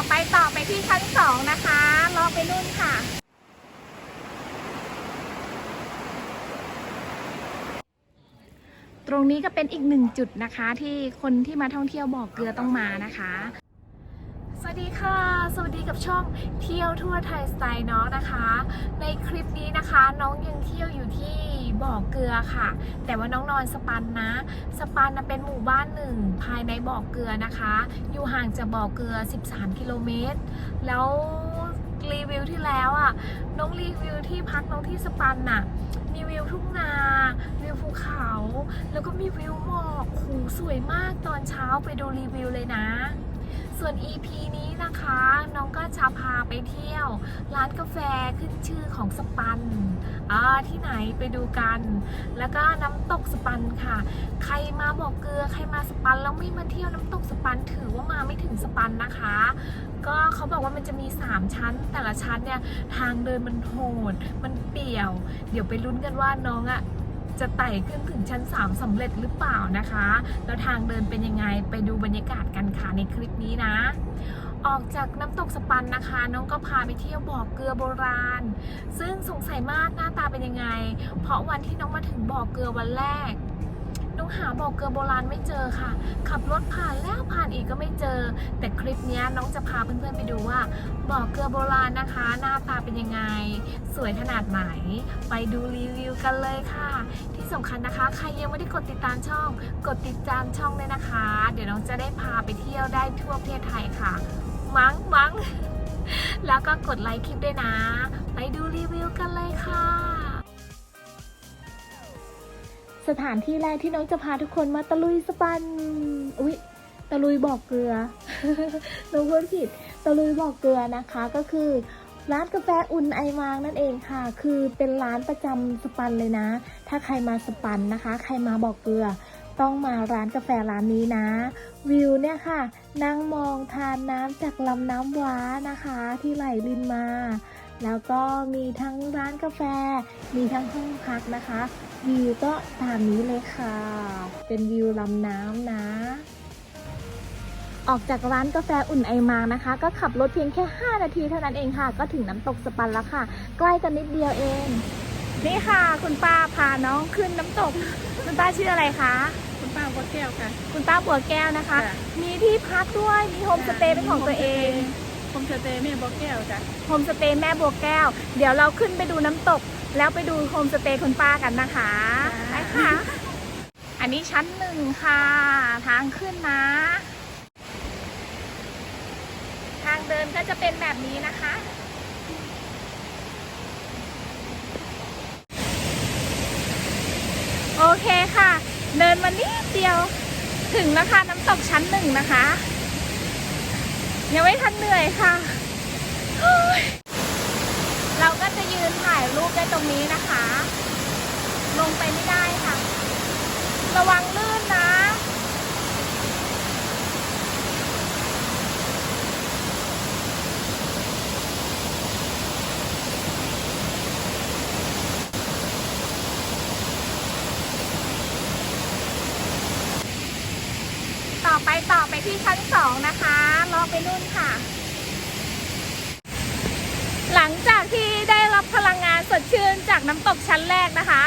อไปต่อไปที่ชั้นสองนะคะรอไปนู่นค่ะ ตรงนี้ก็เป็นอีกหนึ่งจุดนะคะ ที่คนที่มาท่องเที่ยวบ่อเกลือต้องมานะคะ วัสดีค่ะ สวัสดีกับช่องเที่ยวทั่วไทยสไตล์น้องนะคะ ในคลิปนี้นะคะน้องยังเที่ยวอยู่ที่บ่อเกลือค่ะ แต่ว่าน้องนอนสปันนะ สปันนะเป็นหมู่บ้านหนึ่งภายในบ่อเกลือนะคะ อยู่ห่างจากบ่อเกลือ 13 กิโลเมตร แล้วรีวิวที่แล้วอะน้องรีวิวที่พักน้องที่สปันน่ะมีวิวทุ่งนาวิวภูเขา แล้วก็มีวิวหมอกหูสวยมากตอนเช้าไปดูรีวิวเลยนะ ส่วน EP นี้นะคะ น้องก็จะพาไปเที่ยว ร้านกาแฟขึ้นชื่อของสปันอ่าที่ไหนไปดูกัน แล้วก็น้ำตกสปันค่ะ ใครมาบอกเกลือใครมาสปันแล้วไม่มาเที่ยวน้ำตกสปันถือว่ามาไม่ถึงสปันนะคะ ก็เขาบอกว่ามันจะมี 3 ชั้น แต่ละชั้นเนี่ยทางเดินมันโหดมันเปี่ยว เดี๋ยวไปลุ้นกันว่าน้องอะ จะไต่ขึ้นถึงชั้น 3สำเร็จหรือเปล่านะคะ แล้วทางเดินเป็นยังไงไปดูบรรยากาศกันค่ะในคลิปนี้นะ ออกจากน้ำตกสปันนะคะ น้องก็พาไปเที่ยวบ่อเกลือโบราณ ซึ่งสงสัยมากหน้าตาเป็นยังไง เพราะวันที่น้องมาถึงบ่อเกลือวันแรก หาบ่อเกลือโบราณไม่เจอค่ะ ขับรถผ่านแล้วผ่านอีกก็ไม่เจอ แต่คลิปนี้น้องจะพาเพื่อนๆไปดูว่าบ่อเกลือโบราณนะคะ หน้าตาเป็นยังไง สวยขนาดไหน ไปดูรีวิวกันเลยค่ะ ที่สำคัญนะคะ ใครยังไม่ได้กดติดตามช่อง กดติดตามช่องเลยนะคะ เดี๋ยวน้องจะได้พาไปเที่ยวได้ทั่วประเทศไทยค่ะ มั้งมั้งแล้วก็กดไลค์คลิปด้วยนะ ไปดูรีวิวกันเลยค่ะ สถานที่แรกที่น้องจะพาทุกคนมาตะลุยสปัน อุ๊ย ตะลุยบอกเกลือ น้องพูดผิด ตะลุยบอกเกลือนะคะ ก็คือร้านกาแฟอุ่นไอมางนั่นเองค่ะ คือเป็นร้านประจำสปันเลยนะ ถ้าใครมาสปันนะคะ ใครมาบอกเกลือ ต้องมาร้านกาแฟร้านนี้นะ วิวเนี่ยค่ะ นั่งมองทานน้ำจากลำน้ำว้านะคะ ที่ไหลลินมา แล้วก็มีทั้งร้านกาแฟ มีทั้งห้องพักนะคะ วิวก็ตามนี้เลยค่ะ เป็นวิวลำน้ำนะ ออกจากร้านกาแฟอุ่นไอมางนะคะ ก็ขับรถเพียงแค่ 5 นาทีเท่านั้นเองค่ะ ก็ถึงน้ำตกสปันแล้วค่ะ ใกล้กันนิดเดียวเอง นี่ค่ะ คุณป้าพาน้องขึ้นน้ำตก คุณป้าชื่ออะไรคะ คุณป้าบัวแก้วค่ะ คุณป้าบัวแก้วนะคะ จ้ะ มีที่พักด้วย มีโฮมสเตย์เป็นของตัวเองโฮมสเตย์แม่บัวแก้วจ้ะ โฮมสเตย์แม่บัวแก้ว เดี๋ยวเราขึ้นไปดูน้ำตก แล้วไปดูโฮมสเตย์คุณป้ากันนะคะไปค่ะ อันนี้ชั้นหนึ่งค่ะ ทางขึ้นนะ ทางเดินก็จะเป็นแบบนี้นะคะโอเคค่ะ เดินมานิดเดียวถึงแล้วค่ะน้ำตกชั้นหนึ่งนะคะ ยังไม่ทันเหนื่อยค่ะ เราก็จะยืนถ่ายรูปได้ตรงนี้นะคะ ลงไปไม่ได้ค่ะ ระวังลื่นนะต่อไปต่อไปที่ชั้นสองนะคะ รอไปนู่นค่ะ หลังจากที่ได้รับพลังงานสดชื่ น้ำตกชั้นแรกนะคะ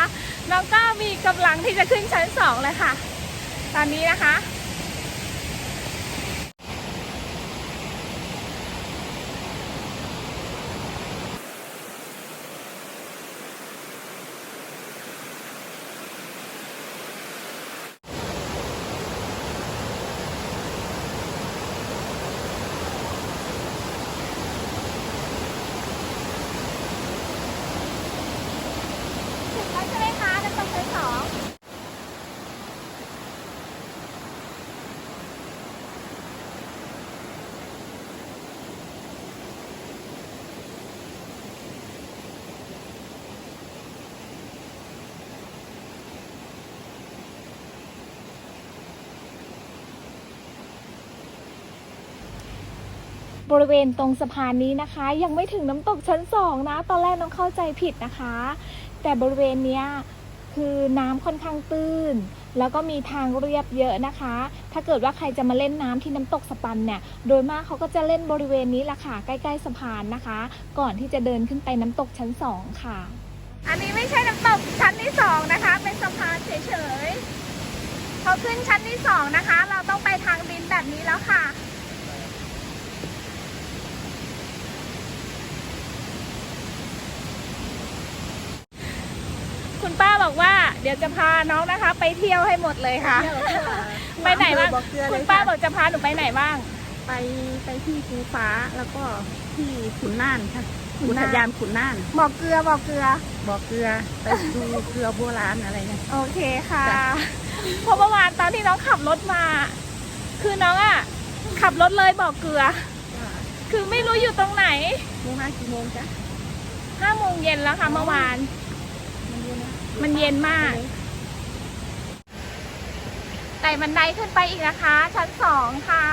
แล้วก็มีกำลังที่จะขึ้นชั้นสองเลยค่ะ ตอนนี้นะคะ ไหมคะน้ำตกชั้นสองบริเวณตรงสะพานนี้นะคะ ยังไม่ถึงน้ำตกชั้นสองนะ ตอนแรกน้องเข้าใจผิดนะคะ แต่บริเวณเนี้ย คือน้ำค่อนข้างตื้น แล้วก็มีทางเรียบเยอะนะคะ ถ้าเกิดว่าใครจะมาเล่นน้ำที่น้ำตกสปันเนี่ย โดยมากเขาก็จะเล่นบริเวณนี้ละค่ะ ใกล้ๆสะพานนะคะ ก่อนที่จะเดินขึ้นไปน้ำตกชั้นสองค่ะ อันนี้ไม่ใช่น้ำตกชั้นที่สองนะคะ เป็นสะพานเฉยๆพอขึ้นชั้นที่สองนะคะ เราต้องไปทางดินแบบนี้แล้วค่ะ คุณป้า บอกว่าเดี๋ยวจะพาน้องนะคะ ไปเที่ยวให้หมดเลยค่ะเที่ยวค่ะไปไหนบ้างบอกเกลือคุเลณยป้าค่ะบอกจะพาหนูไปไหนบ้าง ไปไปที่ภูฟ้าแล้วก็ที่ขุนน่านค่ะขุนอุน่านทยานขุนน่านบอกเกลือบอกเกลือบอกเกลือไปดูเกลือโบราณอะไรเนี่ยโอเคค่ะจ้ะเพราะเมื่อวานตอนที่น้องขับรถมา คือน้องอะขับรถเลยบอกเกลือ คือไม่รู้อยู่ตรงไหนโมงห้ากี่โมงจ๊ะห้าโมงเย็นแล้วค่ะเมื่อวานมันเย็นนะ มันเย็นมากไต่บันไดขึ้นไปอีกนะคะ ชั้นสองค่ะ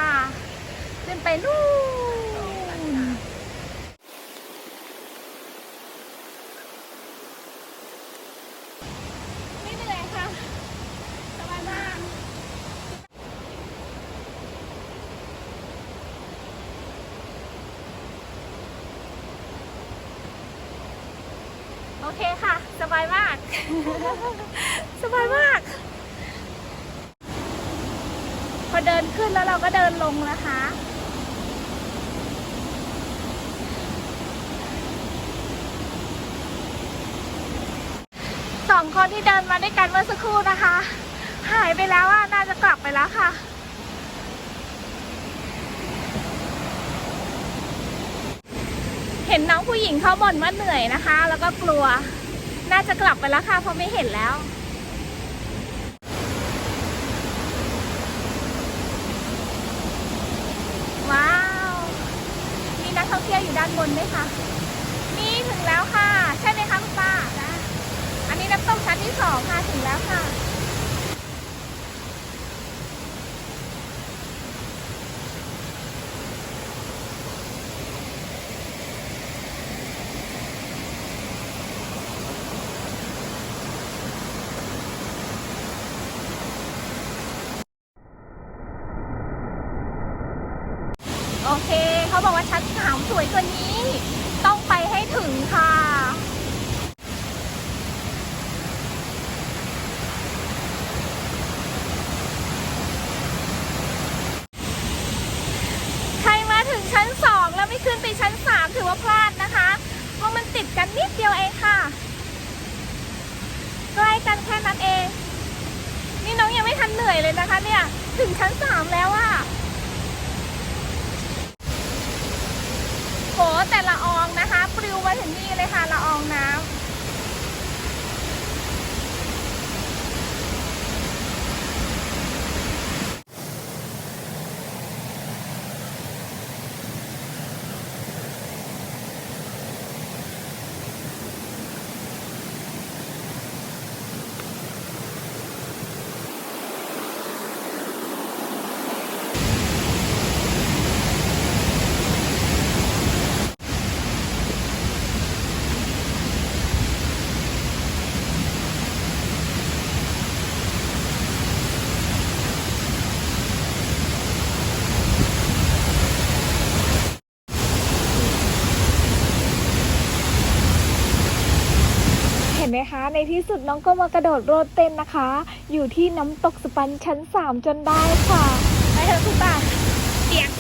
ขึ้นไปนู่นไม่เหนื่อยค่ะสบายมาก โอเคค่ะ สบายมาก สบายมาก พอเดินขึ้นแล้วเราก็เดินลงนะคะ สองคนที่เดินมาด้วยกันเมื่อสักครู่นะคะ หายไปแล้วอะน่าจะกลับไปแล้วค่ะเห็นน้องผู้หญิงเขาบ่นว่าเหนื่อยนะคะ แล้วก็กลัว น่าจะกลับไปแล้วค่ะเพราะไม่เห็นแล้ว ว้าว มีนักท่องเที่ยวอยู่ด้านบนไหมคะนี่ถึงแล้วค่ะ ใช่ไหมคะคุณป้าอันนี้น้ำตกชั้นที่สองค่ะถึงแล้วค่ะ ที่สุดน้องก็มากระโดดโลดเต้นนะคะ อยู่ที่น้ำตกสปันชั้นสามจนได้ค่ะไปเถอะคุณป้าเปียก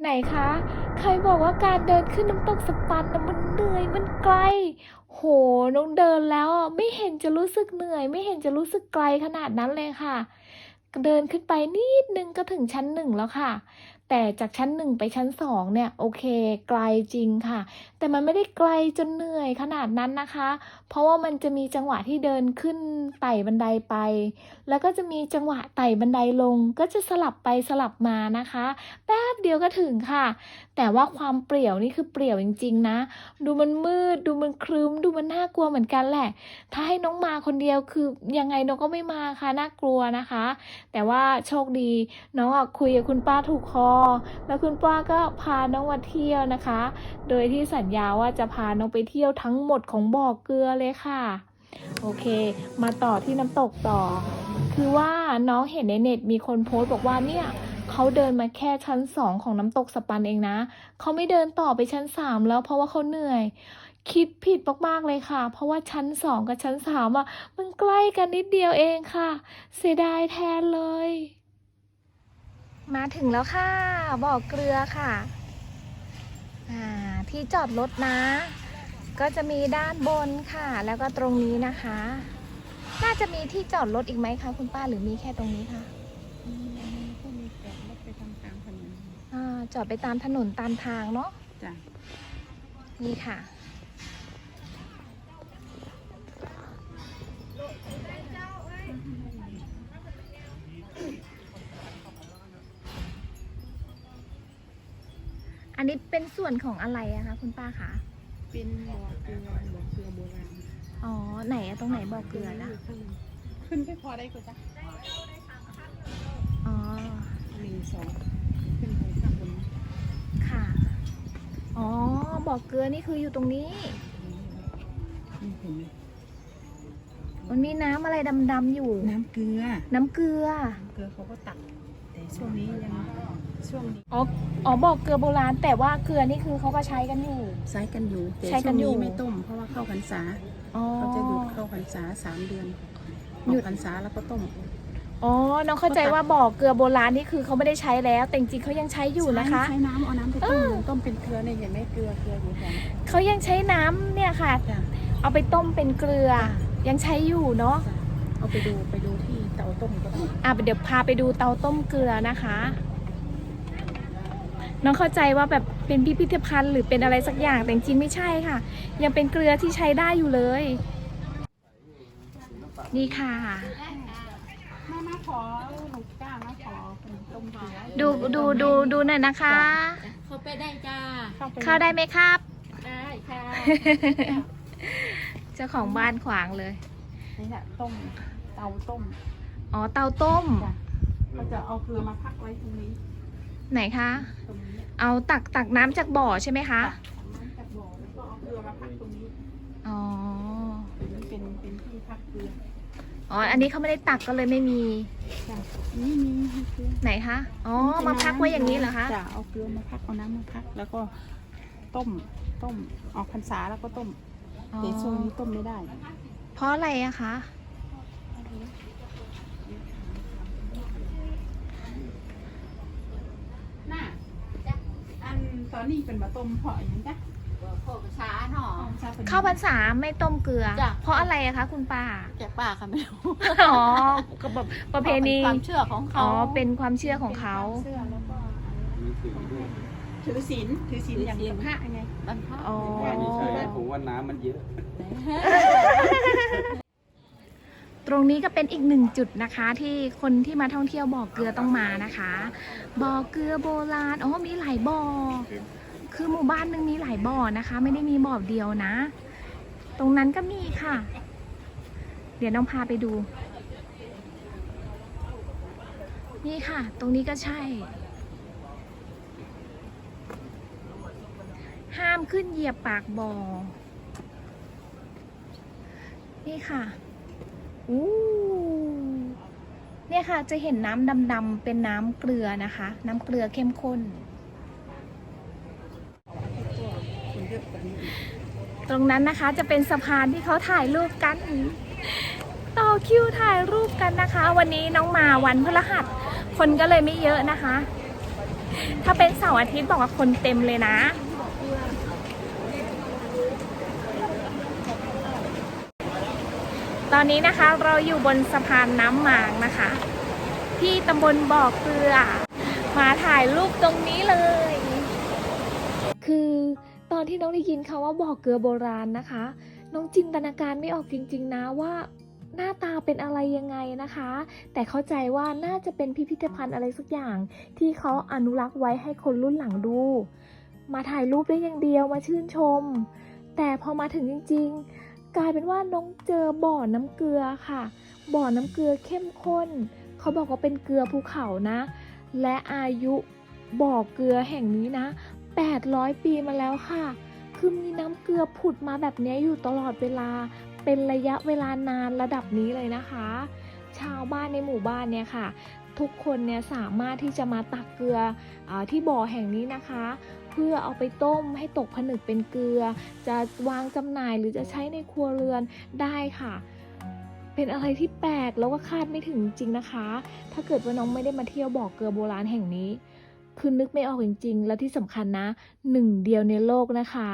ไหนคะ ใครบอกว่าการเดินขึ้นน้ำตกสปันน่ะมันเหนื่อยมันไกล โหน้องเดินแล้วอะไม่เห็นจะรู้สึกเหนื่อย ไม่เห็นจะรู้สึกไกลขนาดนั้นเลยค่ะ เดินขึ้นไปนิดนึงก็ถึงชั้นหนึ่งแล้วค่ะ แต่จากชั้นหนึ่งไปชั้นสองเนี่ยโอเคไกลจริงค่ะ แต่มันไม่ได้ไกลจนเหนื่อยขนาดนั้นนะคะ เพราะว่ามันจะมีจังหวะที่เดินขึ้นไต่บันไดไป แล้วก็จะมีจังหวะไต่บันไดลง ก็จะสลับไปสลับมานะคะ แป๊บเดียวก็ถึงค่ะ แต่ว่าความเปรี่ยวนี่คือเปรี่ยวจริงๆนะ ดูมันมืดดูมันครึ้มดูมันน่ากลัวเหมือนกันแหละ ถ้าให้น้องมาคนเดียวคือยังไงน้องก็ไม่มาค่ะน่ากลัวนะคะ แต่ว่าโชคดีน้องอคุยกับคุณป้าถูกคอแล้วคุณป้าก็พาน้องมาเที่ยวนะคะ โดยที่สัญญาว่าจะพาน้องไปเที่ยวทั้งหมดของบ่อเกลือเลยค่ะ โอเค มาต่อที่น้ำตกต่อคคือว่าน้องเห็นในเน็ตมีคนโพสต์บอกว่าเนี่ยเขาเดินมาแค่ชั้นสองของน้ำตกสปันเองนะ เขาไม่เดินต่อไปชั้นสามแล้วเพราะว่าเขาเหนื่อย คิดผิดมากๆเลยค่ะ เพราะว่าชั้นสองกับชั้นสามอะมันใกล้กันนิดเดียวเองค่ะ เสียดายแทนเลย มาถึงแล้วค่ะบ่อเกลือค่ะอ่าที่จอดรถนะ ก็จะมีด้านบนค่ะ แล้วก็ตรงนี้นะคะ น่าจะมีที่จอดรถอีกไหมคะคุณป้าหรือมีแค่ตรงนี้คะอืมพวกนี้จอดรถไปทำตามถนนอ่าจอดไปตามถนนตามทางเนาะจ้ะนี่ค่ะ อันนี้เป็นส่วนของอะไรอะคะคุณป้าคะเป็นบ่อเกลือบ่อเกลือโบราณอ๋อไหนอะตรงไหนบอกเกลือนะขึ้นไปพอได้ก็จ้ะอ๋อหนึ่งสองขึ้นไปข้างบนค่ะอ๋อบอกเกลือนี่คืออยู่ตรงนี้ นี่เห็นไหมมันมีน้ำอะไรดำๆอยู่ น้ำเกลือ น้ำเกลือน้ำเกลือเขาก็ตักแต่ ช่วงนี้ยังช่วงนี้อ๋ออ๋อบอกเกลือโบราณ แต่ว่าเกลือนี่คือเขาก็ใช้กันอยู่ ใช้กันอยู่แต่ใช้กัช่วนงอยู่ นี้ไม่ต้มเพราะว่าเข้าพรรษาอ๋อ เขาจะหยุดเข้าพรรษาสามเดือนหยุดออกพรรษาแล้วก็ต้มอ๋อ น้องเข้าใจว่าบ่อเกลือโบราณนี่คือเขาไม่ได้ใช้แล้ว แต่จริงๆเขายังใช้อยู่นะคะ ใช้น้ำเอาน้ำไปต้มต้มเป็นเกลือเนี่ยเห็นไหมเกลือเกลืออยู่แถวเขายังใช้น้ำเนี่ยค่ะ จ้ะเอาไปต้มเป็นเกลือ ยังใช้อยู่เนาะจ้ะเอาไปดูไปดูที่เตาต้มก็ได้อะเดี๋ยวพาไปดูเตาต้มเกลือนะคะ น้องเข้าใจว่าแบบเป็นพิพิธภัณฑ์หรือเป็นอะไรสักอย่างแต่จริงๆไม่ใช่ค่ะ ยังเป็นเกลือที่ใช้ได้อยู่เลย นี่ค่ะมามาขอหนูก้ามาขอเป็นต้มเกลือดูดูดูดูหน่อยนะคะ เขาไปได้จ้าเข้าได้ไหมครับ ได้ค่ะเจ้าของบ้านขวางเลย นี่แหละต้มเตาต้ม อ๋อเตาต้มจ้ะก็จะเอาเกลือมาพักไว้ตรงนี้ไหนคะ ตรงนี้เอาตักตักน้ำจากบ่อใช่ไหมคะน้ำจากบ่อแล้วก็เอาเกลือมาพักตรงนี้อ๋อ ตรงนี้เป็นเป็นที่พักเกลืออ๋อ อันนี้เขาไม่ได้ตักก็เลยไม่มี จ้ะนี่มีเกลือไหนคะ อ๋อ มาพักไว้อย่างนี้เหรอคะ จ้ะเอาเกลือมาพักเอาน้ำมาพักแล้วก็ต้มต้มออกพรรษาแล้วก็ต้มอ๋อ แต่ช่วงนี้ต้มไม่ได้ เพราะอะไรอะคะน่ะอัน ตอนนี้เป็นมาต้มเพาะอย่างจ้ะโคกช้าหน่อเข้าพรรษาไม่ต้มเกลือ จ้ะ เพราะอะไรอะคะคุณป้าแกป้าค่ะไม่รู้อ๋อก็แบบประเพณี ป็ความเชื่อของเขาอ๋อเป็นความเชื่อของเขาเสื้อแล้วก็ถือศีลถือศีลอย่างพระไง บรรพอ๋อ ว่านี่ใช่ผมว่าน้ำมันเยอะ ตรงนี้ก็เป็นอีกหนึ่งจุดนะคะ ที่คนที่มาท่องเที่ยวบ่อเกลือต้องมานะคะ บ่อเกลือโบราณ อ๋อ มีหลายบ่อ คือหมู่บ้านหนึงมีหลายบ่อนะคะ ไม่ได้มีบ่อเดียวนะ ตรงนั้นก็มีค่ะ เดี๋ยวน้องพาไปดู นี่ค่ะ ตรงนี้ก็ใช่ ห้ามขึ้นเหยียบปากบ่อ นี่ค่ะ อู้เนี่ยค่ะจะเห็นน้ำดำๆเป็นน้ำเกลือนะคะ น้ำเกลือเข้มข้น ตรงนั้นนะคะจะเป็นสะพานที่เขาถ่ายรูปกัน ต่อคิวถ่ายรูปกันนะคะ วันนี้น้องมาวันพฤหัส คนก็เลยไม่เยอะนะคะ ถ้าเป็นเสาร์อาทิตย์บอกว่าคนเต็มเลยนะ ตอนนี้นะคะเราอยู่บนสะพานน้ำหมางนะคะ ที่ตำบลบ่อเกลือ มาถ่ายรูปตรงนี้เลย คือตอนที่น้องได้ยินคาว่าบ่อเกลือโบราณนะคะ น้องจินตนาการไม่ออกจริง ๆ นะว่าหน้าตาเป็นอะไรยังไงนะคะ แต่เข้าใจว่าน่าจะเป็นพิพิธภัณฑ์อะไรสักอย่าง ที่เขาอนุรักษ์ไว้ให้คนรุ่นหลังดู มาถ่ายรูปได้อย่างเดียวมาชื่นชม แต่พอมาถึงจริง ๆ กลายเป็นว่าน้องเจอบ่อน้ำเกลือค่ะ บ่อน้ำเกลือเข้มข้น เขาบอกว่าเป็นเกลือภูเขานะ และอายุบ่อเกลือแห่งนี้นะ 800 ปีมาแล้วค่ะ คือมีน้ำเกลือผุดมาแบบนี้อยู่ตลอดเวลา เป็นระยะเวลานานระดับนี้เลยนะคะ ชาวบ้านในหมู่บ้านเนี่ยค่ะ ทุกคนเนี่ยสามารถที่จะมาตักเกลืออที่บ่อแห่งนี้นะคะ พื่อเอาไปต้มให้ตกผนึกเป็นเกลือ จะวางจำหน่ายหรือจะใช้ในครัวเรือนได้ค่ะ เป็นอะไรที่แปลกแล้วก็คาดไม่ถึงจริงๆนะคะ ถ้าเกิดว่าน้องไม่ได้มาเที่ยวบ่อเกลือโบราณแห่งนี้คือนึกไม่ออกจริงๆ และที่สำคัญนะหนึ่งเดียวในโลกนะคะ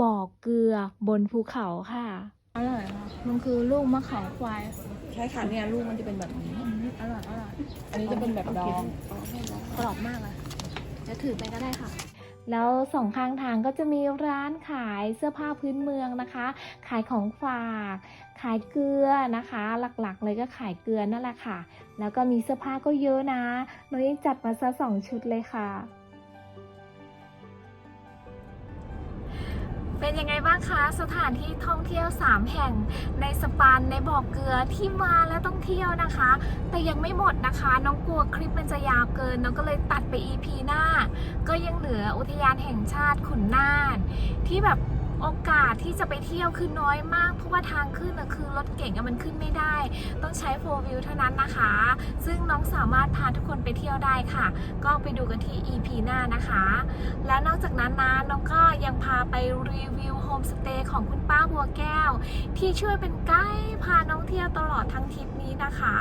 บ่อเกลือบนภูเขาค่ะ อร่อยค่ะมันคือลูกมะขามควาย ใช่ค่ะเนี่ยลูกมันจะเป็นแบบนี้ อร่อยอร่อยอันนี้จะเป็นแบบดองกรอบมากเลยจะถือไปก็ได้ค่ะ แล้วสองข้างทางก็จะมีร้านขายเสื้อผ้าพื้นเมืองนะคะ ขายของฝาก ขายเกลือนะคะ หลักๆ เลยก็ขายเกลือนั่นแหละค่ะ แล้วก็มีเสื้อผ้าก็เยอะนะน้อยังจัดมาซะสองชุดเลยค่ะ เป็นยังไงบ้างคะ สถานที่ท่องเที่ยว 3 แห่งในสปานในบ่อเกลือที่มาแล้วต้องเที่ยวนะคะ แต่ยังไม่หมดนะคะ น้องกลัวคลิปมันจะยาวเกิน น้องก็เลยตัดไป EP หน้า ก็ยังเหลืออุทยานแห่งชาติขุนน่าน ที่แบบ โอกาสที่จะไปเที่ยวคือน้อยมาก เพราะว่าทางขึ้นคือรถเก่งมันขึ้นไม่ได้ ต้องใช้โฟวิวเท่านั้นนะคะ ซึ่งน้องสามารถพาทุกคนไปเที่ยวได้ค่ะ ก็ไปดูกันที่ EP หน้านะคะ และนอกจากนั้นนะน้องก็ยังพาไปรีวิวโฮมสเตย์ของคุณป้าบัวแก้ว ที่ช่วยเป็นไกด์พาน้องเที่ยวตลอดทั้งทริปนี้นะคะ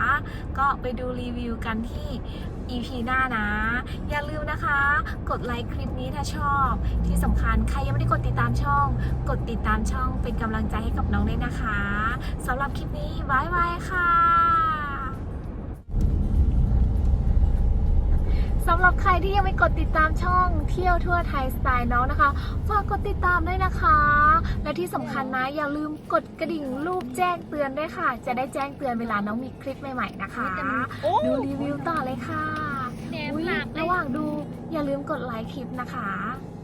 ก็ไปดูรีวิวกันที่ EP หน้านะ อย่าลืมนะคะ กดไลค์คลิปนี้ถ้าชอบ ที่สำคัญใครยังไม่ได้กดติดตามช่อง กดติดตามช่องเป็นกำลังใจให้กับน้องด้วยนะคะสำหรับคลิปนี้บายบายค่ะ สำหรับใครที่ยังไม่กดติดตามช่องเที่ยวทั่วไทยสไตล์น้องนะคะฝากกดติดตามด้วยนะคะ และที่สำคัญนะอย่าลืมกดกระดิ่งรูปแจ้งเตือนด้วยค่ะ จะได้แจ้งเตือนเวลาน้องมีคลิปใหม่ๆนะคะดูรีวิวต่อเลยค่ะแหนมอุ๊ยหนักระหว่างดูอย่าลืมกดไลค์คลิปนะคะแ